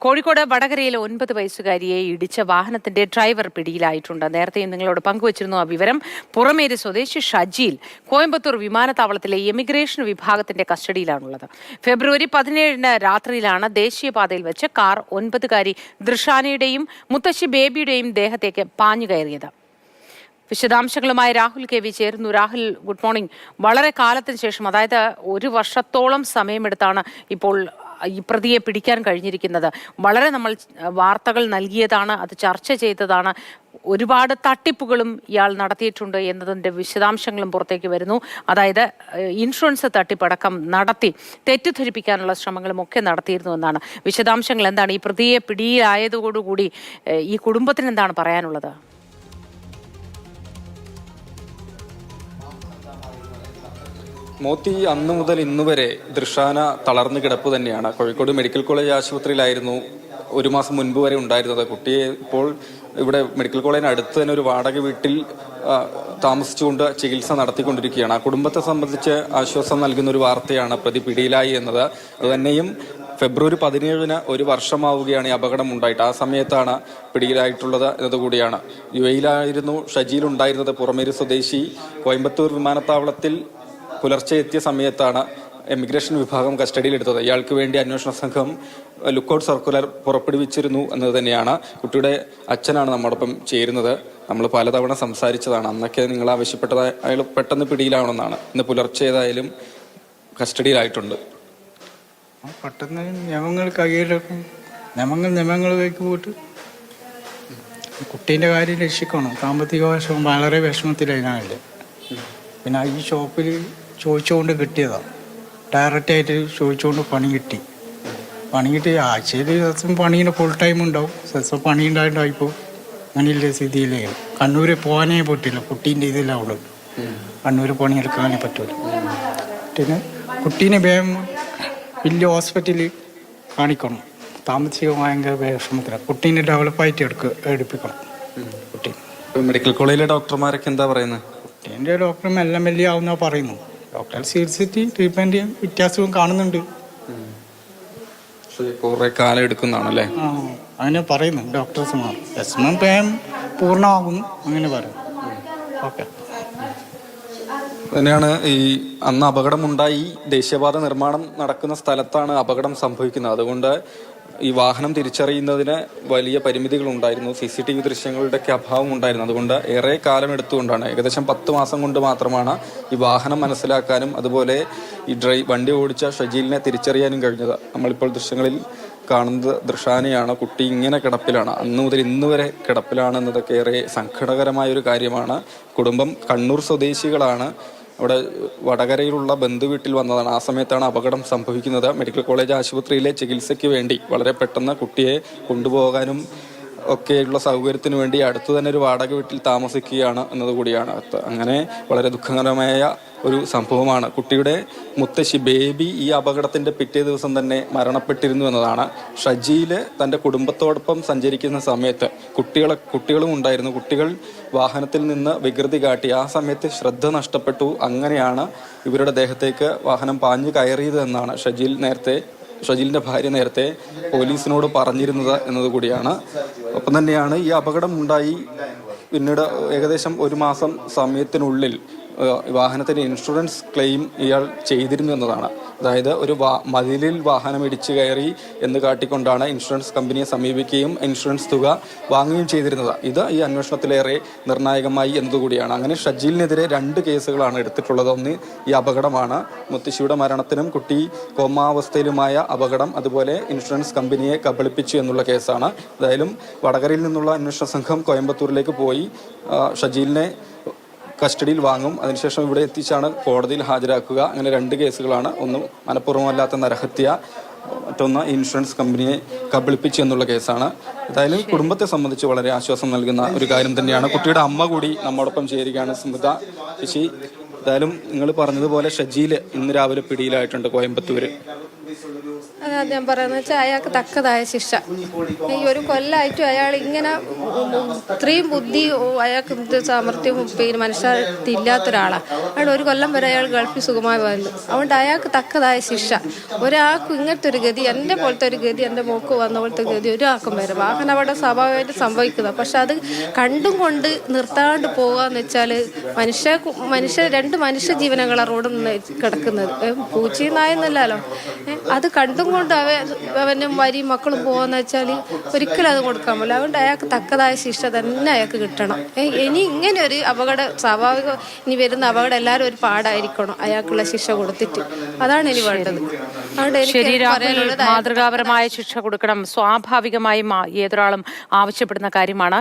കോഴിക്കോട് വടകരയിലെ ഒൻപത് വയസ്സുകാരിയെ ഇടിച്ച വാഹനത്തിന്റെ ഡ്രൈവർ പിടിയിലായിട്ടുണ്ട്. നേരത്തെ നിങ്ങളോട് പങ്കുവച്ചിരുന്നു ആ വിവരം പുറമേര് സ്വദേശി ഷജീൽ കോയമ്പത്തൂർ വിമാനത്താവളത്തിലെ എമിഗ്രേഷൻ വിഭാഗത്തിന്റെ കസ്റ്റഡിയിലാണുള്ളത്. ഫെബ്രുവരി പതിനേഴിന് രാത്രിയിലാണ് ദേശീയപാതയിൽ വെച്ച് കാർ ഒൻപതുകാരി ദൃഷാനയുടെയും മുത്തശ്ശി ബേബിയുടെയും ദേഹത്തേക്ക് പാഞ്ഞു കയറിയത്. വിശദാംശങ്ങളുമായി രാഹുൽ കെ വി ചേരുന്നു. Rahul good morning. വളരെ കാലത്തിന് ശേഷം അതായത് ഒരു വർഷത്തോളം സമയമെടുത്താണ് ഇപ്പോൾ ഈ പ്രതിയെ പിടിക്കാൻ കഴിഞ്ഞിരിക്കുന്നത്. വളരെ നമ്മൾ വാർത്തകൾ നൽകിയതാണ് അത് ചർച്ച ചെയ്തതാണ്. ഒരുപാട് തട്ടിപ്പുകളും ഇയാൾ നടത്തിയിട്ടുണ്ട് എന്നതിന്റെ വിശദാംശങ്ങളും പുറത്തേക്ക് വരുന്നു. അതായത് ഇൻഷുറൻസ് തട്ടിപ്പടക്കം നടത്തി തെറ്റിദ്ധരിപ്പിക്കാനുള്ള ശ്രമങ്ങളും ഒക്കെ നടത്തിയിരുന്നു എന്നാണ്. വിശദാംശങ്ങൾ എന്താണ്? ഈ പ്രതിയെ പിടിയിലായതോടുകൂടി ഈ കുടുംബത്തിന് എന്താണ് പറയാനുള്ളത്? മോത്തി അന്നു മുതൽ ഇന്ന് വരെ ദൃഷാന തളർന്നു കിടപ്പ് തന്നെയാണ്. കോഴിക്കോട് മെഡിക്കൽ കോളേജ് ആശുപത്രിയിലായിരുന്നു ഒരു മാസം മുൻപ് വരെ ഉണ്ടായിരുന്നത്. കുട്ടിയെ ഇപ്പോൾ ഇവിടെ മെഡിക്കൽ കോളേജിന് അടുത്ത് തന്നെ ഒരു വാടക വീട്ടിൽ താമസിച്ചുകൊണ്ട് ചികിത്സ നടത്തിക്കൊണ്ടിരിക്കുകയാണ്. ആ കുടുംബത്തെ സംബന്ധിച്ച് ആശ്വാസം നൽകുന്ന ഒരു വാർത്തയാണ് പ്രതി പിടിയിലായി എന്നത്. അതുതന്നെയും ഫെബ്രുവരി പതിനേഴിന് ഒരു വർഷമാവുകയാണ് ഈ അപകടം ഉണ്ടായിട്ട്. ആ സമയത്താണ് പിടിയിലായിട്ടുള്ളത് എന്നതുകൂടിയാണ് യു എയിലായിരുന്നു ഷജീൽ ഉണ്ടായിരുന്നത്. പുറമേരി സ്വദേശി കോയമ്പത്തൂർ വിമാനത്താവളത്തിൽ പുലർച്ചെ എത്തിയ സമയത്താണ് എമിഗ്രേഷൻ വിഭാഗം കസ്റ്റഡിയിലെടുത്തത് ഇയാൾക്ക് വേണ്ടി അന്വേഷണ സംഘം ലുക്കൌട്ട് സർക്കുലർ പുറപ്പെടുവിച്ചിരുന്നു എന്നത് തന്നെയാണ്. കുട്ടിയുടെ അച്ഛനാണ് നമ്മോടൊപ്പം ചേരുന്നത്. നമ്മൾ പലതവണ സംസാരിച്ചതാണ്. അന്നൊക്കെ നിങ്ങൾ ആവശ്യപ്പെട്ടത് അയാൾ പെട്ടെന്ന് പിടിയിലാവണമെന്നാണ് ഇന്ന് പുലർച്ചെ ഏതായാലും കസ്റ്റഡിയിലായിട്ടുണ്ട് പെട്ടെന്ന് നിയമങ്ങൾ നിയമങ്ങൾ നിയമങ്ങളിലേക്ക് പോയിട്ട് കുട്ടീന്റെ കാര്യം രക്ഷിക്കണം. സാമ്പത്തിക വശം വളരെ വിഷമത്തിലായില്ലേ പിന്നെ ഈ ഷോപ്പിൽ ചോദിച്ചുകൊണ്ട് കിട്ടിയതാണ് ഡയറക്റ്റായിട്ട് ചോദിച്ചുകൊണ്ട് പണി കിട്ടി. പണി കിട്ടി. ആഴ്ചയിൽ ദിവസം പണിയുടെ ഫുൾ ടൈം ഉണ്ടാവും. ദിവസം പണി ഉണ്ടായിട്ടായിപ്പോൾ അങ്ങനെയുള്ള സ്ഥിതിയിലേക്ക് കണ്ണൂർ പോകാനേ പറ്റില്ല. കുട്ടീന്റെ ഇതിലാണ് കണ്ണൂർ പണിയെടുക്കാനേ പറ്റില്ല പിന്നെ കുട്ടീനെ വേഗം വലിയ ഹോസ്പിറ്റലിൽ കാണിക്കണം. താമസിക ഭയങ്കര വിഷമത്തിലാണ് കുട്ടീനെ ഡെവലപ്പായിട്ട് എടുക്കുക എടുപ്പിക്കണം. കുട്ടി മെഡിക്കൽ കോളേജിലെ ഡോക്ടർമാരൊക്കെ എന്താ പറയുന്നത് കുട്ടീന്റെ ഡോക്ടർ മെല്ലെ മെല്ലെ ആവുന്ന പറയുന്നു. ഡോക്ടർ ചികിത്സിച്ച് ചെയ്യാൻ വ്യത്യാസവും കാണുന്നുണ്ട്. കുറെ കാലം എടുക്കുന്നതാണല്ലേ? ആ അങ്ങനെ പറയുന്നു ഡോക്ടേഴ്സുമാർ. വിഷമം പേം പൂർണമാകുന്നു അങ്ങനെ പറയും. ഓക്കെ തന്നെയാണ് ഈ അന്ന് അപകടമുണ്ടായി ദേശീയപാത നിർമ്മാണം നടക്കുന്ന സ്ഥലത്താണ് അപകടം സംഭവിക്കുന്നത്. അതുകൊണ്ട് ഈ വാഹനം തിരിച്ചറിയുന്നതിന് വലിയ പരിമിതികൾ ഉണ്ടായിരുന്നു സി സി ടി വി ദൃശ്യങ്ങളുടെയൊക്കെ അഭാവം ഉണ്ടായിരുന്നു. അതുകൊണ്ട് ഏറെ കാലം എടുത്തുകൊണ്ടാണ്. ഏകദേശം പത്ത് മാസം കൊണ്ട് മാത്രമാണ് ഈ വാഹനം മനസ്സിലാക്കാനും അതുപോലെ ഈ ഡ്രൈ വണ്ടി ഓടിച്ച ഷജീലിനെ തിരിച്ചറിയാനും കഴിഞ്ഞത്. നമ്മളിപ്പോൾ ദൃശ്യങ്ങളിൽ കാണുന്നത് ദൃഷാനയാണ്. കുട്ടി ഇങ്ങനെ കിടപ്പിലാണ്. അന്ന് മുതൽ ഇന്ന് വരെ കിടപ്പിലാണ് എന്നതൊക്കെ ഏറെ സങ്കടകരമായ ഒരു കാര്യമാണ്. കുടുംബം കണ്ണൂർ സ്വദേശികളാണ്. അവിടെ വടകരയിലുള്ള ബന്ധുവീട്ടിൽ വന്നതാണ്. ആ സമയത്താണ് അപകടം സംഭവിക്കുന്നത്. മെഡിക്കൽ കോളേജ് ആശുപത്രിയിലെ ചികിത്സയ്ക്ക് വേണ്ടി വളരെ പെട്ടെന്ന് കുട്ടിയെ കൊണ്ടുപോകാനും ഒക്കെയുള്ള സൗകര്യത്തിന് വേണ്ടി അടുത്തു തന്നെ ഒരു വാടക വീട്ടിൽ താമസിക്കുകയാണ് എന്നതുകൂടിയാണ്. അങ്ങനെ വളരെ ദുഃഖകരമായ ഒരു സംഭവമാണ്. കുട്ടിയുടെ മുത്തശ്ശി ബേബി ഈ അപകടത്തിന്റെ പിറ്റേ ദിവസം തന്നെ മരണപ്പെട്ടിരുന്നു എന്നതാണ്. ഷജീൽ തന്റെ കുടുംബത്തോടൊപ്പം സഞ്ചരിക്കുന്ന സമയത്ത് കുട്ടികളെ കുട്ടികളും ഉണ്ടായിരുന്നു. കുട്ടികൾ വാഹനത്തിൽ നിന്ന് വികൃതി കാട്ടി. ആ സമയത്ത് ശ്രദ്ധ നഷ്ടപ്പെട്ടു. അങ്ങനെയാണ് ഇവരുടെ ദേഹത്തേക്ക് വാഹനം പാഞ്ഞു കയറിയത് എന്നാണ് ഷജീൽ നേരത്തെ ഷജീലിന്റെ ഭാര്യ നേരത്തെ പോലീസിനോട് പറഞ്ഞിരുന്നത് എന്നതുകൂടിയാണ്. ഒപ്പം തന്നെയാണ് ഈ അപകടം ഉണ്ടായി. പിന്നീട് ഏകദേശം ഒരു മാസം സമയത്തിനുള്ളിൽ ഏഹ്, വാഹനത്തിന്റെ ഇൻഷുറൻസ് ക്ലെയിം ഇയാൾ ചെയ്തിരുന്നു എന്നതാണ്. അതായത് ഒരു വാ മതിലിൽ വാഹനം ഇടിച്ചു കയറി എന്ന് കാട്ടിക്കൊണ്ടാണ് ഇൻഷുറൻസ് കമ്പനിയെ സമീപിക്കുകയും ഇൻഷുറൻസ് തുക വാങ്ങുകയും ചെയ്തിരുന്നത്. ഇത് ഈ അന്വേഷണത്തിലേറെ നിർണായകമായി എന്നതുകൂടിയാണ്. അങ്ങനെ ഷജീലിനെതിരെ രണ്ട് കേസുകളാണ് എടുത്തിട്ടുള്ളത്. ഒന്ന് ഈ അപകടമാണ്. മുത്തശ്ശിയുടെ മരണത്തിനും കുട്ടി കോമാവസ്ഥയിലുമായ അപകടം അതുപോലെ ഇൻഷുറൻസ് കമ്പനിയെ കബളിപ്പിച്ചു എന്നുള്ള കേസാണ്. എന്തായാലും വടകരയിൽ നിന്നുള്ള അന്വേഷണ സംഘം കോയമ്പത്തൂരിലേക്ക് പോയി. ഷജീലിനെ കസ്റ്റഡിയിൽ വാങ്ങും. അതിനുശേഷം ഇവിടെ എത്തിച്ചാണ് കോടതിയിൽ ഹാജരാക്കുക. അങ്ങനെ രണ്ട് കേസുകളാണ്. ഒന്ന് മനഃപൂർവമല്ലാത്ത നരഹത്യ മറ്റൊന്ന് ഇൻഷുറൻസ് കമ്പനിയെ കബളിപ്പിച്ചു എന്നുള്ള കേസാണ്. ഏതായാലും കുടുംബത്തെ സംബന്ധിച്ച് വളരെ ആശ്വാസം നൽകുന്ന ഒരു കാര്യം തന്നെയാണ്. കുട്ടിയുടെ അമ്മ കൂടി നമ്മോടൊപ്പം ചേരുകയാണ്. സ്മൃത ശശി ഏതായാലും നിങ്ങൾ പറഞ്ഞതുപോലെ ഷജീൽ ഇന്ന് രാവിലെ പിടിയിലായിട്ടുണ്ട് കോയമ്പത്തൂര്. അതാ ഞാൻ പറയുന്നത് വെച്ചാൽ അയാൾക്ക് തക്കതായ ശിക്ഷ. ഈ ഒരു കൊല്ലമായിട്ടും അയാൾ ഇങ്ങനെ ഇത്രയും ബുദ്ധി അയാൾക്ക് സാമർഥ്യവും പിന്നെ മനുഷ്യത്തി ഇല്ലാത്ത ഒരാളാണ് അയാൾ ഒരു കൊല്ലം വരെ അയാൾ ഗൾഫിൽ സുഖമായി വന്നു അതുകൊണ്ട് അയാൾക്ക് തക്കതായ ശിക്ഷ. ഒരാൾക്കും ഇങ്ങനത്തെ ഒരു ഗതി എന്റെ പോലത്തെ ഒരു ഗതി എന്റെ മോക്ക് വന്ന പോലത്തെ ഗതി ഒരാൾക്കും വരും വാഹനം അവിടെ സ്വാഭാവികമായിട്ട് സംഭവിക്കുന്നത് പക്ഷെ അത് കണ്ടും കൊണ്ട് നിർത്താണ്ട് പോകുക എന്ന് വെച്ചാൽ മനുഷ്യ മനുഷ്യ രണ്ട് മനുഷ്യ ജീവനങ്ങളാണ് റോഡിൽ നിന്ന് കിടക്കുന്നത്. പൂച്ചയും നായെന്നല്ലോ അത് കണ്ടും കൊണ്ട് അവ അവനും വരിയും മക്കളും പോകാന്ന് വെച്ചാൽ ഒരിക്കലും അത് കൊടുക്കാൻ പറ്റില്ല. അതുകൊണ്ട് അയാൾക്ക് തക്കതായ ശിക്ഷ തന്നെ അയാൾക്ക് കിട്ടണം. ഇനി ഇങ്ങനെ ഒരു അപകടം സ്വാഭാവിക ഇനി വരുന്ന അപകടം എല്ലാവരും ഒരു പാടായിരിക്കണം അയാൾക്കുള്ള ശിക്ഷ കൊടുത്തിട്ട്. അതാണ് ഇനി വേണ്ടത്. അതുകൊണ്ട് എനിക്ക് മാതൃകാപരമായ ശിക്ഷ കൊടുക്കണം. സ്വാഭാവികമായും ഏതൊരാളും ആവശ്യപ്പെടുന്ന കാര്യമാണ്.